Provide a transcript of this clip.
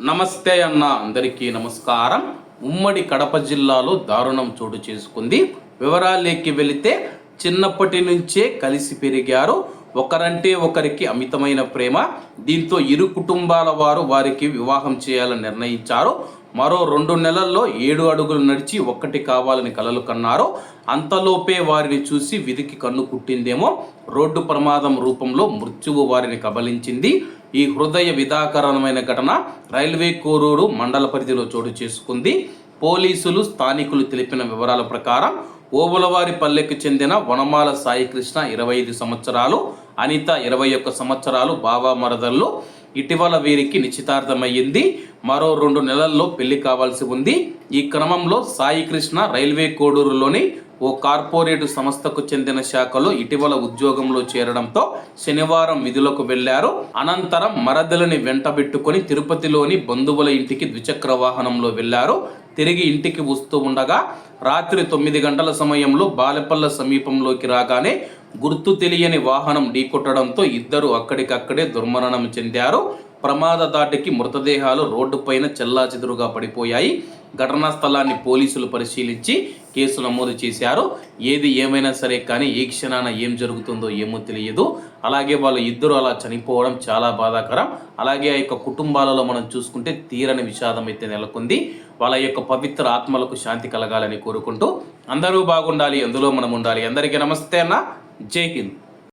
నమస్తే అన్న. అందరికీ నమస్కారం. ఉమ్మడి కడప జిల్లాలో దారుణం చోటు చేసుకుంది. వివరాలేకి వెళితే చిన్నప్పటి నుంచే కలిసి పెరిగారు. ఒకరంటే ఒకరికి అమితమైన ప్రేమ దీంతో ఇరు కుటుంబాల వారు వారికి వివాహం చేయాలని నిర్ణయించారు. మరో రెండు నెలల్లో ఏడు అడుగులు నడిచి ఒక్కటి కావాలని కలలు కన్నారు. అంతలోపే వారిని చూసి విధికి కన్ను కుట్టిందేమో రోడ్డు ప్రమాదం రూపంలో మృత్యువు వారిని కబలించింది. ఈ హృదయ విధాకరణమైన ఘటన రైల్వే కోరూరు మండల పరిధిలో చోటు చేసుకుంది. పోలీసులు స్థానికులు తెలిపిన వివరాల ప్రకారం ఓబులవారి పల్లెకు చెందిన వనమాల సాయికృష్ణ ఇరవై ఐదు సంవత్సరాలు అనిత ఇరవై ఒక్క సంవత్సరాలు బావా మరదల్లో. ఇటీవల వీరికి నిశ్చితార్థమయ్యింది. మరో రెండు నెలల్లో పెళ్ళి కావాల్సి ఉంది. ఈ క్రమంలో సాయికృష్ణ రైల్వే కోడూరులోని ఓ కార్పొరేట్ సంస్థకు చెందిన శాఖలో ఇటీవల ఉద్యోగంలో చేరడంతో శనివారం విధులకు వెళ్ళారు. అనంతరం మరదలని వెంటబెట్టుకొని తిరుపతిలోని బంధువుల ఇంటికి ద్విచక్ర వాహనంలో వెళ్ళారు. తిరిగి ఇంటికి వస్తూ ఉండగా రాత్రి తొమ్మిది గంటల సమయంలో బాలపల్ల సమీపంలోకి రాగానే గుర్తు తెలియని వాహనం ఢీకొట్టడంతో ఇద్దరు అక్కడికక్కడే దుర్మరణం చెందారు. ప్రమాద దాటికి మృతదేహాలు రోడ్డుపైన చెల్లాచెదురుగా పడిపోయాయి. ఘటనా స్థలాన్ని పోలీసులు పరిశీలించి కేసు నమోదు చేశారు. ఏది ఏమైనా సరే కానీ ఏ క్షణాన ఏం జరుగుతుందో ఏమో తెలియదు. అలాగే వాళ్ళ ఇద్దరు అలా చనిపోవడం చాలా బాధాకరం. అలాగే ఆ యొక్క కుటుంబాలలో మనం చూసుకుంటే తీరని విషాదం అయితే నెలకొంది. వాళ్ళ యొక్క పవిత్ర ఆత్మలకు శాంతి కలగాలని కోరుకుంటూ అందరూ బాగుండాలి అందులో మనం ఉండాలి. అందరికీ నమస్తే అన్న. जय हिंद